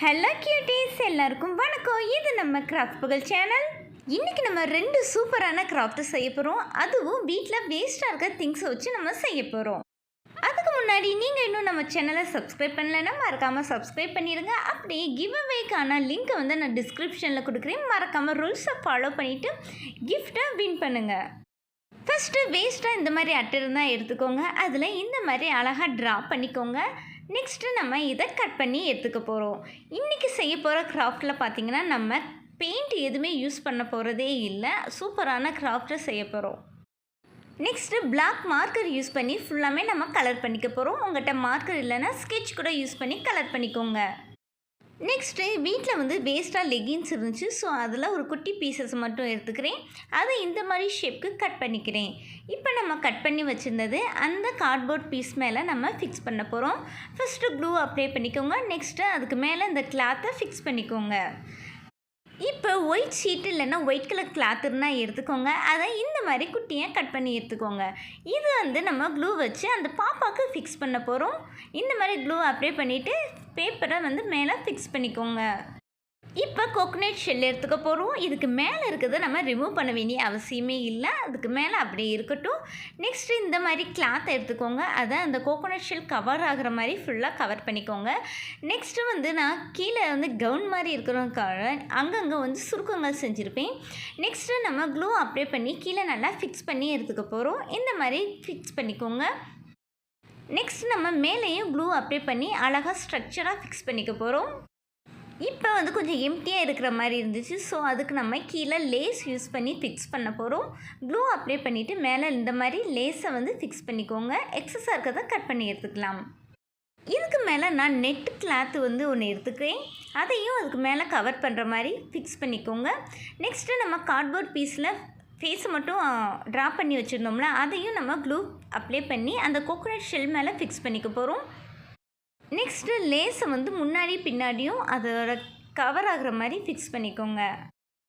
Hello cuties எல்லாருக்கும் வணக்கம். இது நம்ம கிராஃப்ட் புகழ் சேனல் இன்றைக்கி நம்ம ரெண்டு சூப்பரான கிராஃப்ட் செய்ய போகிறோம் அதுவும் வீட்டில் வேஸ்ட்டாக இருக்க திங்ஸை வச்சு நம்ம செய்ய போகிறோம் அதுக்கு முன்னாடி நீங்கள் இன்னும் நம்ம சேனலை சப்ஸ்கிரைப் பண்ணலைன்னா மறக்காமல் சப்ஸ்கிரைப் பண்ணிடுங்க அப்படியே கிவ் அவேக்கான லிங்க்கை வந்து நான் டிஸ்கிரிப்ஷனில் கொடுக்குறேன். மறக்காமல் ரூல்ஸை ஃபாலோ பண்ணிவிட்டு கிஃப்ட்டை வின் பண்ணுங்கள் ஃபஸ்ட்டு வேஸ்ட்டாக இந்த மாதிரி அட்டை இருந்தால் எடுத்துக்கோங்க. அதில் இந்த மாதிரி அழகாக ட்ரா பண்ணிக்கோங்க. நெக்ஸ்ட்டு நம்ம இதை கட் பண்ணி எடுத்துக்க போகிறோம் இன்றைக்கி செய்ய போகிற கிராஃப்டில் பார்த்திங்கன்னா நம்ம பெயிண்ட் எதுவுமே யூஸ் பண்ண போகிறதே இல்லை. சூப்பரான கிராஃப்டை செய்ய போகிறோம் நெக்ஸ்ட்டு பிளாக் மார்க்கர் யூஸ் பண்ணி ஃபுல்லாமே நம்ம கலர் பண்ணிக்க போகிறோம் உங்கள்கிட்ட மார்க்கர் இல்லைன்னா ஸ்கெட்ச் கூட யூஸ் பண்ணி கலர் பண்ணிக்கோங்க. நெக்ஸ்ட்டு வீட்டில் வந்து வேஸ்ட்டாக லெகின்ஸ் இருந்துச்சு. ஸோ அதில் ஒரு குட்டி பீசஸ் மட்டும் எடுத்துக்கிறேன். அதை இந்த மாதிரி ஷேப்க்கு கட் பண்ணிக்கிறேன். இப்போ நம்ம கட் பண்ணி வச்சுருந்தது அந்த கார்ட்போர்ட் பீஸ் மேலே நம்ம ஃபிக்ஸ் பண்ண போகிறோம் ஃபஸ்ட்டு க்ளூ அப்ளை பண்ணிக்கோங்க. நெக்ஸ்ட்டு அதுக்கு மேலே இந்த கிளாத்தை ஃபிக்ஸ் பண்ணிக்கோங்க. இப்போ ஒயிட் ஷீட் இல்லைன்னா ஒயிட் கலர் கிளாத் இருந்தால் எடுத்துக்கோங்க. அதை இந்த மாதிரி குட்டியாக கட் பண்ணி எடுத்துக்கோங்க. இது வந்து நம்ம க்ளூ வச்சு அந்த பாப்பாவுக்கு ஃபிக்ஸ் பண்ண போகிறோம் இந்த மாதிரி க்ளூ அப்ளை பண்ணிவிட்டு பேப்பரை வந்து மேலே ஃபிக்ஸ் பண்ணிக்கோங்க. இப்போ கோகோனட் ஷெல் எடுத்துக்க போகிறோம் இதுக்கு மேலே இருக்கிறத நம்ம ரிமூவ் பண்ண வேண்டிய அவசியமே இல்லை. அதுக்கு மேலே அப்படியே இருக்கட்டும். நெக்ஸ்ட்டு இந்த மாதிரி கிளாத் எடுத்துக்கோங்க. அதை அந்த கோகோனட் ஷெல் கவர் ஆகிற மாதிரி ஃபுல்லாக கவர் பண்ணிக்கோங்க. நெக்ஸ்ட்டு வந்து நான் கீழே வந்து கவுன் மாதிரி இருக்கிறதுக்காக அங்கங்கே வந்து சுருக்கங்கள் செஞ்சுருப்பேன். நெக்ஸ்ட்டு நம்ம க்ளூ அப்ளை பண்ணி கீழே நல்லா ஃபிக்ஸ் பண்ணி எடுத்துக்க போகிறோம் இந்த மாதிரி ஃபிக்ஸ் பண்ணிக்கோங்க. நெக்ஸ்ட் நம்ம மேலேயும் க்ளூ அப்ளை பண்ணி அழகாக ஸ்ட்ரக்சராக ஃபிக்ஸ் பண்ணிக்க போகிறோம் இப்போ வந்து கொஞ்சம் எம்டியாக இருக்கிற மாதிரி இருந்துச்சு. ஸோ அதுக்கு நம்ம கீழே லேஸ் யூஸ் பண்ணி ஃபிக்ஸ் பண்ண போகிறோம் க்ளூ அப்ளை பண்ணிவிட்டு மேலே இந்த மாதிரி லேஸை வந்து ஃபிக்ஸ் பண்ணிக்கோங்க. எக்ஸஸாக இருக்கிறத கட் பண்ணி எடுத்துக்கலாம். இதுக்கு மேலே நான் நெட் கிளாத்து வந்து ஒன்று எடுத்துக்கிறேன். அதையும் அதுக்கு மேலே கவர் பண்ணுற மாதிரி ஃபிக்ஸ் பண்ணிக்கோங்க. நெக்ஸ்ட்டு நம்ம கார்ட்போர்ட் பீஸில் ஃபேஸை மட்டும் ட்ரா பண்ணி வச்சுருந்தோம்ல அதையும் நம்ம க்ளூ அப்ளை பண்ணி அந்த கோகோனட் ஷெல் மேலே ஃபிக்ஸ் பண்ணிக்க போகிறோம் நெக்ஸ்ட்டு லேஸை வந்து முன்னாடி பின்னாடியும் அதோட கவர் ஆகிற மாதிரி ஃபிக்ஸ் பண்ணிக்கோங்க.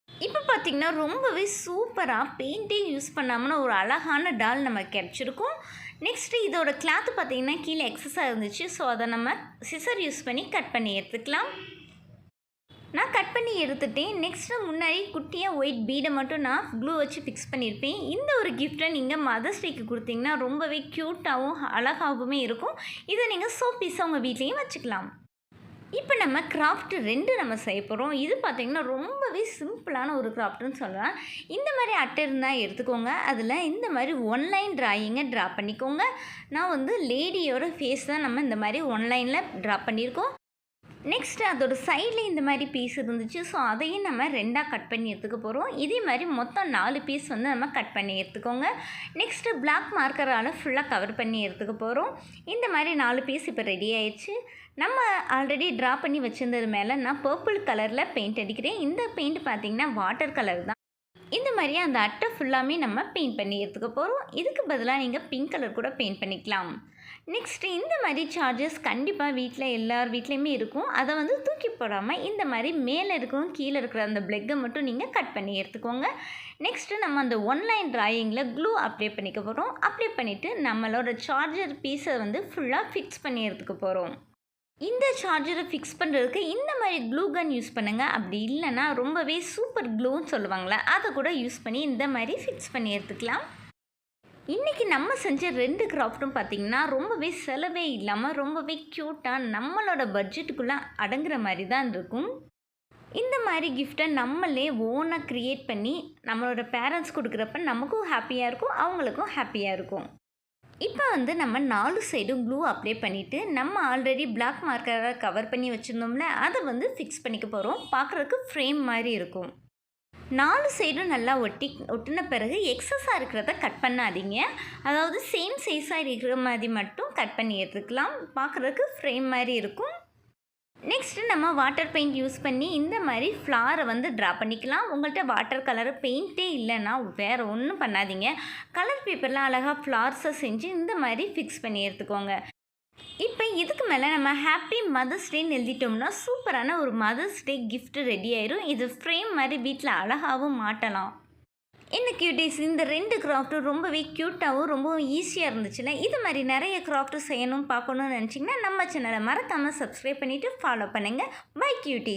இப்போ பார்த்திங்கன்னா ரொம்பவே சூப்பராக பெயிண்டே யூஸ் பண்ணாமல் ஒரு அழகான டால் நம்ம கிடச்சிருக்கோம். நெக்ஸ்ட்டு இதோட கிளாத்து பார்த்திங்கன்னா கீழே எக்ஸஸாக இருந்துச்சு. ஸோ அதை நம்ம சிசர் யூஸ் பண்ணி கட் பண்ணி எடுத்துக்கலாம். நான் கட் பண்ணி எடுத்துட்டேன். நெக்ஸ்ட்டு முன்னாடி குட்டியாக ஒயிட் பீடை மட்டும் நான் க்ளூ வச்சு ஃபிக்ஸ் பண்ணியிருப்பேன் இந்த ஒரு கிஃப்ட்டை நீங்கள் மதர்ஸ் டேக்கு கொடுத்தீங்கன்னா ரொம்பவே க்யூட்டாகவும் அழகாகவுமே இருக்கும். இதை நீங்கள் சோப் பீஸாக உங்கள் வீட்லேயும் வச்சுக்கலாம். இப்போ நம்ம கிராஃப்ட் ரெண்டு நம்ம செய்ய போகிறோம் இது பார்த்திங்கன்னா ரொம்பவே சிம்பிளான ஒரு கிராஃப்ட்னு சொல்லலாம். இந்த மாதிரி அட்டை இருந்தால் எடுத்துக்கோங்க. அதில் இந்த மாதிரி ஒன்லைன் ட்ராயிங்கை ட்ரா பண்ணிக்கோங்க. நான் வந்து லேடியோட ஃபேஸ் தான் நம்ம இந்த மாதிரி ஒன்லைனில் ட்ரா பண்ணியிருக்கோம். நெக்ஸ்ட்டு அதோட சைடில் இந்த மாதிரி பீஸ் இருந்துச்சு. ஸோ அதையும் நம்ம ரெண்டாக கட் பண்ணி எடுத்துக்க போகிறோம் இதே மாதிரி மொத்தம் நாலு பீஸ் வந்து நம்ம கட் பண்ணி எடுத்துக்கோங்க. நெக்ஸ்ட்டு பிளாக் மார்க்கரால் ஃபுல்லாக கவர் பண்ணி எடுத்துக்க போகிறோம் இந்த மாதிரி நாலு பீஸ் இப்போ ரெடி ஆயிடுச்சு. நம்ம ஆல்ரெடி ட்ரா பண்ணி வச்சுருந்தது மேலே நான் பர்பிள் கலரில் பெயிண்ட் அடிக்கிறேன். இந்த பெயிண்ட் பார்த்திங்கன்னா வாட்டர் கலர் தான். இந்த மாதிரி அந்த அட்டை ஃபுல்லாமே நம்ம பெயிண்ட் பண்ணி எடுத்துக்க போகிறோம் இதுக்கு பதிலாக நீங்கள் பிங்க் கலர் கூட பெயிண்ட் பண்ணிக்கலாம். நெக்ஸ்ட்டு இந்த மாதிரி சார்ஜஸ் கண்டிப்பாக வீட்டில் எல்லார் வீட்லேயுமே இருக்கும். அதை வந்து தூக்கி போடாமல் இந்த மாதிரி மேலே இருக்கும் கீழே இருக்கிற அந்த பிளெக்கை மட்டும் நீங்கள் கட் பண்ணி எடுத்துக்கோங்க. நெக்ஸ்ட்டு நம்ம அந்த ஒன்லைன் ட்ராயிங்கில் க்ளூ அப்ளை பண்ணிக்க போகிறோம் அப்ளை பண்ணிவிட்டு நம்மளோட சார்ஜர் பீஸை வந்து ஃபுல்லாக ஃபிக்ஸ் பண்ணி எடுத்துக்க போகிறோம் இந்த சார்ஜரை ஃபிக்ஸ் பண்ணுறதுக்கு இந்த மாதிரி க்ளூ கன் யூஸ் பண்ணுங்கள் அப்படி இல்லைன்னா ரொம்பவே சூப்பர் க்ளூன்னு சொல்லுவாங்களே அதை கூட யூஸ் பண்ணி இந்த மாதிரி ஃபிக்ஸ் பண்ணி எடுத்துக்கலாம். இன்றைக்கி நம்ம செஞ்ச ரெண்டு கிராஃப்ட்டும் பார்த்திங்கன்னா ரொம்பவே செலவே இல்லாமல் ரொம்பவே க்யூட்டாக நம்மளோட பட்ஜெட்டுக்குள்ளே அடங்குற மாதிரி தான் இருக்கும். இந்த மாதிரி கிஃப்ட்டை நம்மளே ஓனாக க்ரியேட் பண்ணி நம்மளோட பேரண்ட்ஸ் கொடுக்குறப்ப நமக்கும் ஹாப்பியாக இருக்கும் அவங்களுக்கும் ஹாப்பியாக இருக்கும். இப்போ வந்து நம்ம நாலு சைடும் க்ளூ அப்ளை பண்ணிவிட்டு நம்ம ஆல்ரெடி பிளாக் மார்க்கராக கவர் பண்ணி வச்சுருந்தோம்ல அதை வந்து ஃபிக்ஸ் பண்ணிக்க போகிறோம் பார்க்குறதுக்கு ஃப்ரேம் மாதிரி இருக்கும். நாலு சைடும் நல்லா ஒட்டி ஒட்டின பிறகு எக்ஸஸாக இருக்கிறத கட் பண்ணாதீங்க. அதாவது சேம் சைஸாக இருக்கிற மாதிரி மட்டும் கட் பண்ணி எடுத்துக்கலாம். பார்க்குறதுக்கு ஃப்ரேம் மாதிரி இருக்கும். நெக்ஸ்ட்டு நம்ம வாட்டர் பெயிண்ட் யூஸ் பண்ணி இந்த மாதிரி ஃப்ளாரை வந்து ட்ரா பண்ணிக்கலாம். உங்கள்கிட்ட வாட்டர் கலர் பெயிண்ட்டே இல்லைன்னா வேறு ஒன்றும் பண்ணாதீங்க. கலர் பேப்பரில் அழகாக ஃப்ளார்ஸை செஞ்சு இந்த மாதிரி ஃபிக்ஸ் பண்ணி எடுத்துக்கோங்க. இப்போ இதுக்கு மேலே நம்ம ஹாப்பி மதர்ஸ் டேன்னு எழுதிட்டோம்னா சூப்பரான ஒரு மதர்ஸ் டே கிஃப்ட் ரெடி ஆயிரும். இது ஃப்ரேம் மாதிரி வீட்டில் அழகாகவும் மாட்டலாம். என்ன கியூட்டிஸ் இந்த ரெண்டு கிராஃப்ட்டும் ரொம்பவே க்யூட்டாகவும் ரொம்பவும் ஈஸியாக இருந்துச்சுன்னா இது மாதிரி நிறைய கிராஃப்ட்டு செய்யணும் பார்க்கணும்னு நினச்சிங்கன்னா நம்ம சேனலை மறக்காமல் சப்ஸ்கிரைப் பண்ணிவிட்டு ஃபாலோ பண்ணுங்கள் பை கியூட்டி